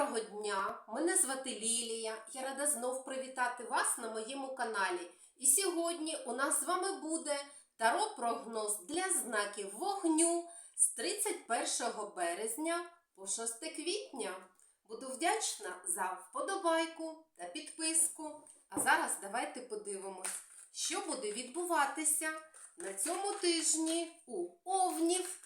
Доброго дня! Мене звати Лілія. Я рада знов привітати вас на моєму каналі. І сьогодні у нас з вами буде таро-прогноз для знаків вогню з 31 березня по 6 квітня. Буду вдячна за вподобайку та підписку. А зараз давайте подивимось, що буде відбуватися на цьому тижні у Овнів.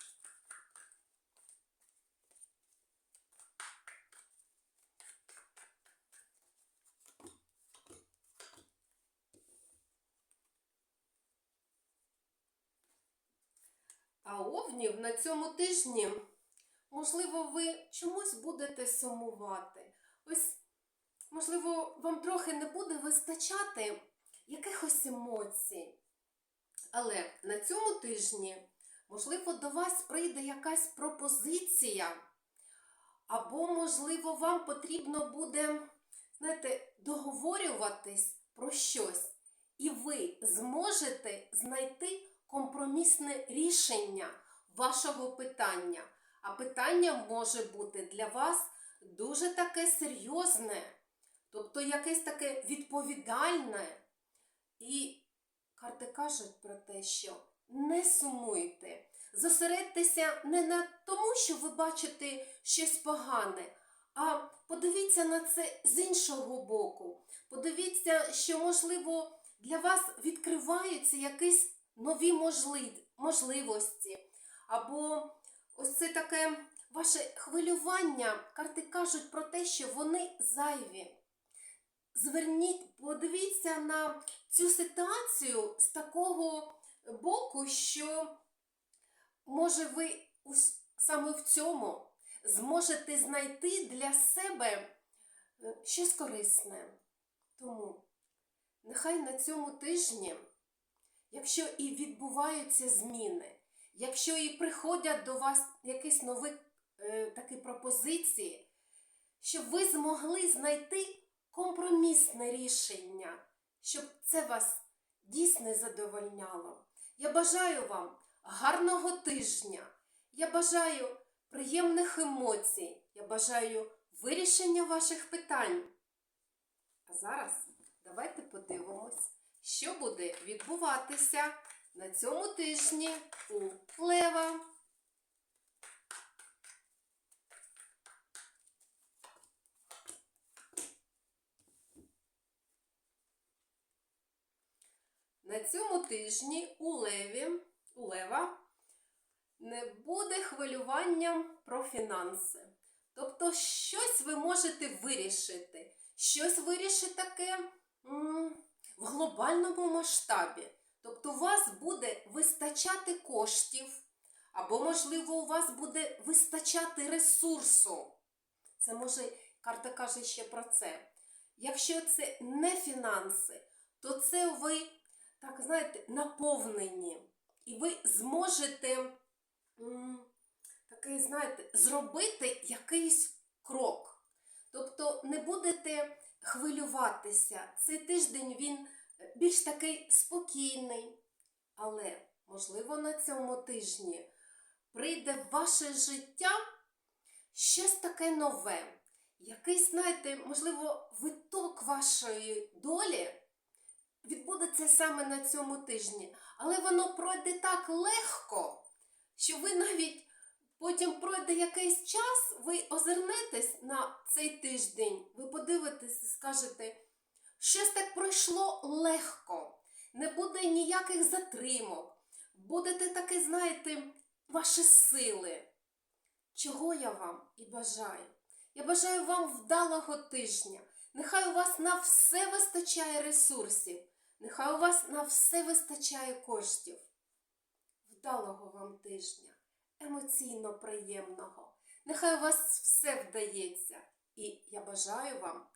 А овнів на цьому тижні, можливо, ви чомусь будете сумувати. Ось, можливо, вам трохи не буде вистачати якихось емоцій. Але на цьому тижні, можливо, до вас прийде якась пропозиція, або, можливо, вам потрібно буде, знаєте, договорюватись про щось, і ви зможете знайти компромісне рішення вашого питання. А питання може бути для вас дуже таке серйозне, тобто якесь таке відповідальне. І карти кажуть про те, що не сумуйте, зосередьтеся не на тому, що ви бачите щось погане, а подивіться на це з іншого боку. Подивіться, що, можливо, для вас відкриваються якісь нові можли- можливості. Або ось це таке ваше хвилювання. Карти кажуть про те, що вони зайві. Зверніть, подивіться на цю ситуацію з такого боку, що може ви саме в цьому зможете знайти для себе е, щось корисне. Тому нехай на цьому тижні, якщо і відбуваються зміни, якщо і приходять до вас якісь нові е, такі пропозиції, щоб ви змогли знайти компромісне рішення, щоб це вас дійсно задовольняло. Я бажаю вам гарного тижня. Я бажаю приємних емоцій. Я бажаю вирішення ваших питань. А зараз давайте подивимось, що буде відбуватися на цьому тижні у Лева. На цьому тижні у Леві, у Лева не буде хвилювання про фінанси. Тобто, щось ви можете вирішити, щось вирішити таке в глобальному масштабі. Тобто, у вас буде вистачати коштів, або, можливо, у вас буде вистачати ресурсу. Це може, карта каже ще про це. Якщо це не фінанси, то це ви, так знаєте, наповнені. І ви зможете такий, знаєте, зробити якийсь крок. Тобто не будете хвилюватися. Цей тиждень він більш такий спокійний. Але, можливо, на цьому тижні прийде в ваше життя щось таке нове. Якийсь, знаєте, можливо, виток вашої долі відбудеться саме на цьому тижні. Але воно пройде так легко, що ви навіть потім пройде якийсь час, ви озирнетесь на цей тиждень, ви подивитесь і скажете, щось так пройшло легко, не буде ніяких затримок, будете таки, знаєте, ваші сили. Чого я вам і бажаю? Я бажаю вам вдалого тижня. Нехай у вас на все вистачає ресурсів, нехай у вас на все вистачає коштів. Вдалого вам тижня, емоційно приємного. Нехай у вас все вдається. І я бажаю вам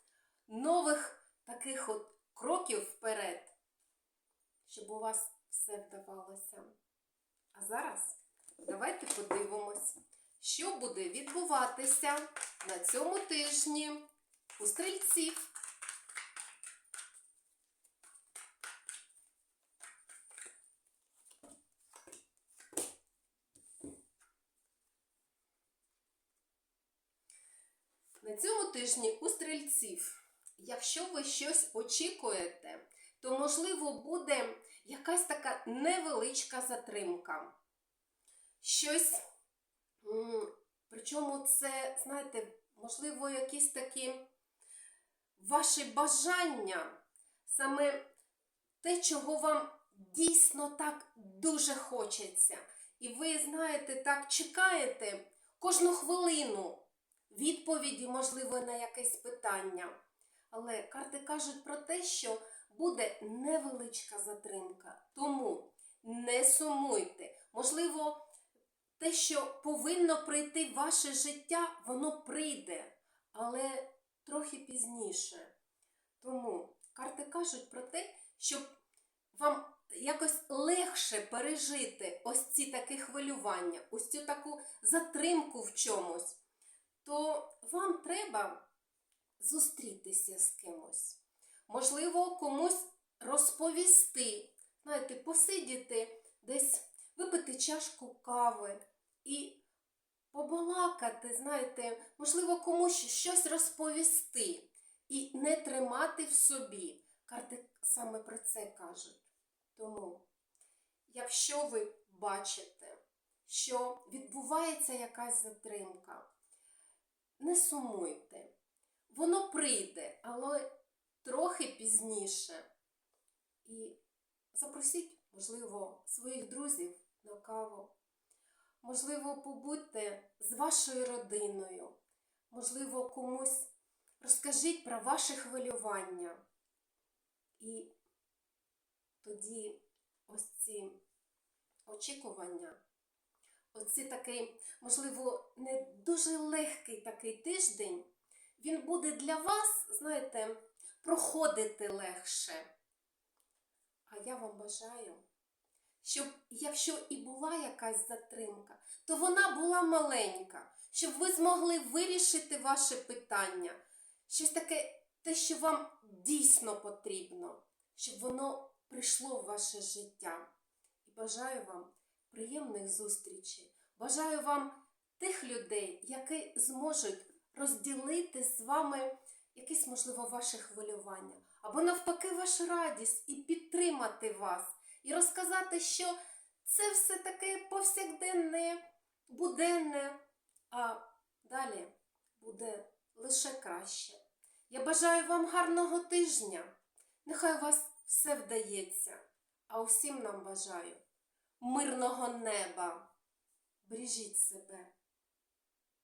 нових таких от кроків вперед, щоб у вас все вдавалося. А зараз давайте подивимось, що буде відбуватися на цьому тижні у стрільців. На цьому тижні у стрільців, якщо ви щось очікуєте, то можливо буде якась така невеличка затримка. Щось, причому це, знаєте, можливо, якісь такі ваші бажання, саме те, чого вам дійсно так дуже хочеться. І ви, знаєте, так чекаєте кожну хвилину відповіді, можливо, на якесь питання. Але карти кажуть про те, що буде невеличка затримка. Тому не сумуйте. Можливо, те, що повинно прийти в ваше життя, воно прийде, але трохи пізніше. Тому карти кажуть про те, щоб вам якось легше пережити ось ці такі хвилювання, ось цю таку затримку в чомусь, то вам треба зустрітися з кимось. Можливо, комусь розповісти, знаєте, посидіти десь, випити чашку кави і побалакати, знаєте, можливо, комусь щось розповісти і не тримати в собі. Карти саме про це кажуть. Тому, якщо ви бачите, що відбувається якась затримка, не сумуйте. Воно прийде, але трохи пізніше. І запросіть, можливо, своїх друзів на каву. Можливо, побудьте з вашою родиною. Можливо, комусь розкажіть про ваше хвилювання. І тоді ось ці очікування, оці такий, можливо, не дуже легкий такий тиждень, він буде для вас, знаєте, проходити легше. А я вам бажаю, щоб якщо і була якась затримка, то вона була маленька, щоб ви змогли вирішити ваше питання, щось таке, те, що вам дійсно потрібно, щоб воно прийшло в ваше життя. І бажаю вам приємних зустрічей. Бажаю вам тих людей, які зможуть розділити з вами якісь, можливо, ваше хвилювання, або навпаки, вашу радість і підтримати вас, і розказати, що це все таке повсякденне, буденне, а далі буде лише краще. Я бажаю вам гарного тижня. Нехай у вас все вдається, а усім нам бажаю мирного неба. Бережіть себе.